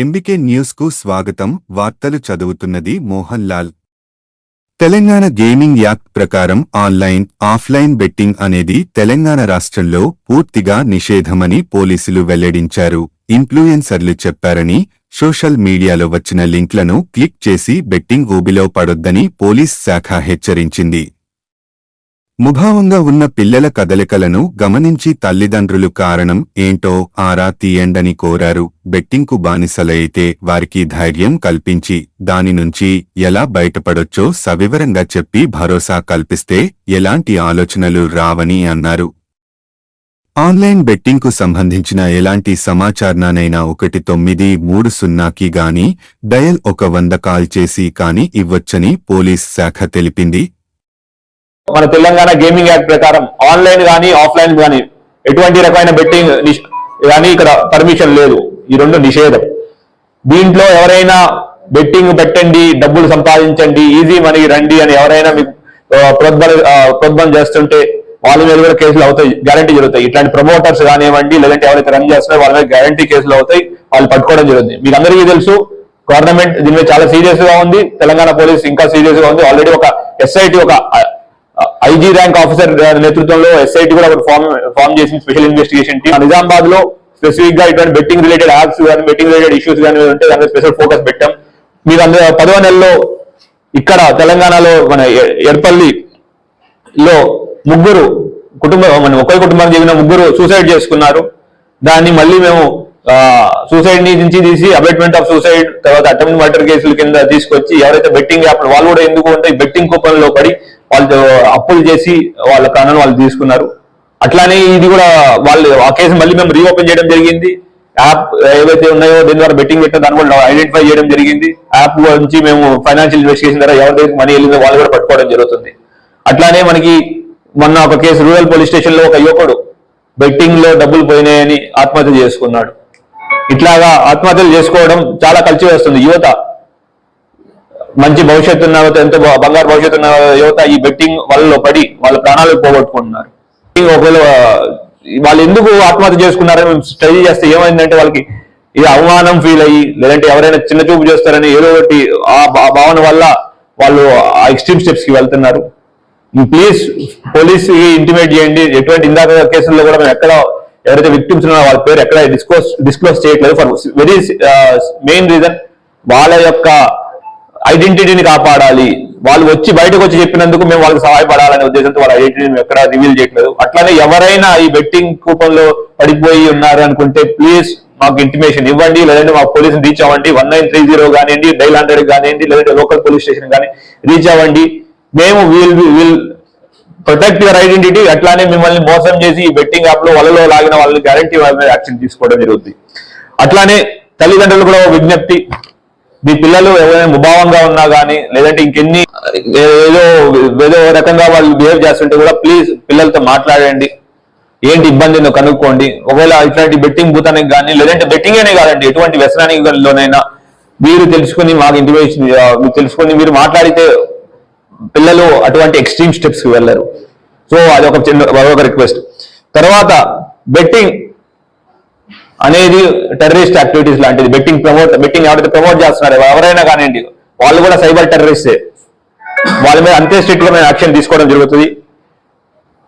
MBK న్యూస్కు స్వాగతం. వార్తలు చదువుతున్నది మోహన్ లాల్. తెలంగాణ గేమింగ్ యాక్ట్ ప్రకారం ఆన్లైన్ ఆఫ్లైన్ బెట్టింగ్ అనేది తెలంగాణ రాష్ట్రంలో పూర్తిగా నిషేధమని పోలీసులు వెల్లడించారు. ఇన్ఫ్లుయెన్సర్లు చెప్పారని సోషల్ మీడియాలో వచ్చిన లింక్లను క్లిక్ చేసి బెట్టింగ్ ఊబిలో పడొద్దని పోలీస్ శాఖ హెచ్చరించింది. ముభావంగా ఉన్న పిల్లల కదలికలను గమనించి తల్లిదండ్రులు కారణం ఏంటో ఆరా తీయండని కోరారు. బెట్టింగ్కు బానిసలైతే వారికి ధైర్యం కల్పించి దాని నుంచి ఎలా బయటపడొచ్చో సవివరంగా చెప్పి భరోసా కల్పిస్తే ఎలాంటి ఆలోచనలు రావని అన్నారు. ఆన్లైన్ బెట్టింగ్కు సంబంధించిన ఎలాంటి సమాచారానైనా ఒకటి తొమ్మిది మూడు సున్నాకి గాని డయల్ ఒక వంద కాల్ చేసి కాని ఇవ్వొచ్చని పోలీస్ శాఖ తెలిపింది. మన తెలంగాణ గేమింగ్ యాక్ట్ ప్రకారం ఆన్లైన్ కానీ ఆఫ్లైన్ కానీ ఎటువంటి రకమైన బెట్టింగ్ కానీ ఇక్కడ పర్మిషన్ లేదు. ఈ రెండు నిషేధం. దీంట్లో ఎవరైనా బెట్టింగ్ పెట్టండి డబ్బులు సంపాదించండి ఈజీ మనీ రండి అని ఎవరైనా మీకు ప్రోద్బల ప్రోద్బలం చేస్తుంటే వాళ్ళ మీద కూడా కేసులు అవుతాయి గ్యారంటీ జరుగుతాయి. ఇట్లాంటి ప్రమోటర్స్ కానివ్వండి లేదంటే ఎవరైతే రన్ చేస్తున్నారో వాళ్ళ మీద గ్యారంటీ కేసులు అవుతాయి వాళ్ళు పట్టుకోవడం జరుగుతుంది. మీకు అందరికీ తెలుసు గవర్నమెంట్ దీని మీద చాలా సీరియస్గా ఉంది తెలంగాణ పోలీస్ ఇంకా సీరియస్గా ఉంది. ఆల్రెడీ ఒక ఎస్ఐటి ఒక ఐజీ ర్యాంక్ ఆఫీసర్ నేతృత్వంలో ఎస్ఐటి కూడా ఒకటి ఫామ్ ఫామ్ చేసింది స్పెషల్ ఇన్వెస్టిగేషన్ టీమ్. నిజామాబాద్లో స్పెసిఫిక్గా ఇటువంటి బెట్టింగ్ రిలేటెడ్ యాప్స్ కానీ బెట్టింగ్ రిలేటెడ్ ఇష్యూస్ కానీ ఉంటే దాని మీద స్పెషల్ ఫోకస్ పెట్టాం. మీరు అందరూ పదవ నెలలో ఇక్కడ తెలంగాణలో మన ఎడపల్లి లో ముగ్గురు కుటుంబం మన ఒకే కుటుంబానికి చెందిన ముగ్గురు సూసైడ్ చేసుకున్నారు. దాన్ని మళ్ళీ మేము సూసైడ్ నుంచి తీసి అబెట్మెంట్ ఆఫ్ సూసైడ్ తర్వాత అటెంప్ట్ మర్డర్ కేసుల కింద తీసుకొచ్చి ఎవరైతే బెట్టింగ్ యాప్ వాళ్ళు కూడా ఎందుకు ఉంటే బెట్టింగ్ కూపన్లో పడి వాళ్ళు అప్పులు చేసి వాళ్ళ ప్రాణాలను వాళ్ళు తీసుకున్నారు. అట్లానే ఇది కూడా వాళ్ళు ఆ కేసు మళ్ళీ మేము రీఓపెన్ చేయడం జరిగింది. యాప్ ఏవైతే ఉన్నాయో దీని ద్వారా బెట్టింగ్ పెట్టిన దాన్ని కూడా ఐడెంటిఫై చేయడం జరిగింది. యాప్ నుంచి మేము ఫైనాన్షియల్ ఇన్వెస్టిగేషన్ ద్వారా ఎవరి మనీ వెళ్ళిందో వాళ్ళు కూడా పట్టుకోవడం జరుగుతుంది. అట్లానే మనకి మొన్న ఒక కేసు రూరల్ పోలీస్ స్టేషన్లో ఒక యువకుడు బెట్టింగ్లో డబ్బులు పోయినాయని ఆత్మహత్య చేసుకున్నాడు. ఇట్లాగా ఆత్మహత్యలు చేసుకోవడం చాలా కలిసి వస్తుంది. యువత మంచి భవిష్యత్తు ఉన్న ఎంతో బంగారు భవిష్యత్తు ఉన్న యువత ఈ బెట్టింగ్ వాళ్ళలో పడి వాళ్ళ ప్రాణాలు పోగొట్టుకుంటున్నారు. ఒకవేళ వాళ్ళు ఎందుకు ఆత్మహత్య చేసుకున్నారని మేము స్టడీ చేస్తే ఏమైందంటే వాళ్ళకి ఇది అవమానం ఫీల్ అయ్యి లేదంటే ఎవరైనా చిన్న చూపు చేస్తారని ఏదో ఒకటి ఆ భా- భావన వల్ల వాళ్ళు ఆ ఎక్స్ట్రీమ్ స్టెప్స్కి వెళ్తున్నారు. ప్లీజ్ పోలీస్ ఇంటిమేట్ చేయండి. ఎటువంటి ఇందాక కేసుల్లో కూడా మేము ఎక్కడ ఎవరైతే విక్టిమ్స్ ఉన్నారో వాళ్ళ పేరు ఎక్కడ డిస్క్లోజ్ డిస్క్లోజ్ చేయట్లేదు ఫర్ వెరీ మెయిన్ రీజన్ వాళ్ళ యొక్క ఐడెంటిటీని కాపాడాలి. వాళ్ళు వచ్చి బయటకు వచ్చి చెప్పినందుకు మేము వాళ్ళకి సహాయపడాలనే ఉద్దేశంతో వాళ్ళ ఐడెంటిటీని ఎక్కడ రివీల్ చేయట్లేదు. అట్లానే ఎవరైనా ఈ బెట్టింగ్ కూపంలో పడిపోయి ఉన్నారు అనుకుంటే ప్లీజ్ మాకు ఇంటిమేషన్ ఇవ్వండి లేదంటే మా పోలీసుని రీచ్ అవ్వండి. వన్ నైన్ త్రీ జీరో కానివ్వండి డైల్ హండ్రెడ్ కానివ్వండి లేదంటే లోకల్ పోలీస్ స్టేషన్ కానీ రీచ్ అవ్వండి. మేము we'll will protect your identity అట్లానే మిమ్మల్ని మోసం చేసి ఈ బెట్టింగ్ యాప్లో వలలో లాగిన వాళ్ళని గ్యారంటీ వాళ్ళ మీద యాక్షన్ తీసుకోవడం జరుగుతుంది అట్లానే తల్లిదండ్రులు కూడా ఒక విజ్ఞప్తి. మీ పిల్లలు ఎవరైనా ముభావంగా ఉన్నా కానీ లేదంటే ఇంకెన్ని ఏదో ఏదో రకంగా వాళ్ళు బిహేవ్ చేస్తుంటే కూడా ప్లీజ్ పిల్లలతో మాట్లాడండి. ఏంటి ఇబ్బంది కనుక్కోండి. ఒకవేళ ఇట్లాంటి బెట్టింగ్ భూతానికి కానీ లేదంటే బెట్టింగ్ అనే కాదండి ఎటువంటి వ్యసనానికి లోనైనా మీరు తెలుసుకుని మాకు ఇంటిమేషన్ మీరు తెలుసుకుని మీరు మాట్లాడితే పిల్లలు అటువంటి ఎక్స్ట్రీమ్ స్టెప్స్కి వెళ్ళరు. సో అది ఒక చిన్న ఒక రిక్వెస్ట్ తర్వాత బెట్టింగ్ అనేది టెర్రరిస్ట్ యాక్టివిటీస్ లాంటిది. బెట్టింగ్ ప్రమోట్ బెట్టింగ్ ఎవరైతే ప్రమోట్ చేస్తున్నారు ఎవరైనా కానివ్వండి వాళ్ళు కూడా సైబర్ టెర్రరిస్టే వాళ్ళ మీద అంతే స్ట్రిక్ట్గా యాక్షన్ తీసుకోవడం జరుగుతుంది.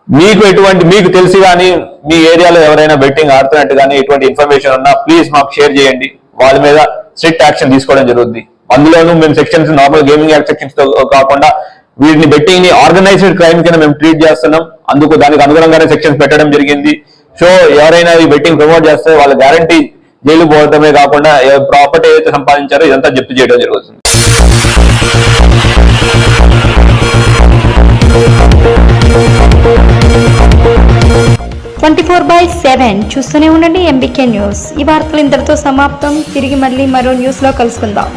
మీకు ఎటువంటి మీకు తెలిసి కానీ మీ ఏరియాలో ఎవరైనా బెట్టింగ్ ఆడుతున్నట్టు కానీ ఎటువంటి ఇన్ఫర్మేషన్ ఉన్నా ప్లీజ్ మాకు షేర్ చేయండి. వాళ్ళ మీద స్ట్రిక్ట్ యాక్షన్ తీసుకోవడం జరుగుతుంది. అందులోనూ మేము సెక్షన్స్ నార్మల్ గేమింగ్ యాక్ట్ సెక్షన్స్తో కాకుండా వీటిని బెట్టింగ్ని ఆర్గనైజ్డ్ క్రైమ్ కింద మేము ట్రీట్ చేస్తున్నాం. అందుకు దానికి అనుగుణంగానే సెక్షన్స్ పెట్టడం జరిగింది. సో ఎవరైనా ఈ బెట్టింగ్ ప్రమోట్ చేస్తే వాళ్ళ గ్యారంటీ జైలు పోవడమే కాకుండా ప్రాపర్టీ ఏదైతే సంపాదించారో ఇదంతా జప్తు చేయడం జరుగుతుంది. ట్వంటీ ఫోర్ బై సెవెన్ చూస్తూనే ఉండండి ఎంబీకే న్యూస్ ఈ వార్తలు ఇంతటితో సమాప్తం. తిరిగి మళ్ళీ మరో న్యూస్లో కలుసుకుందాం.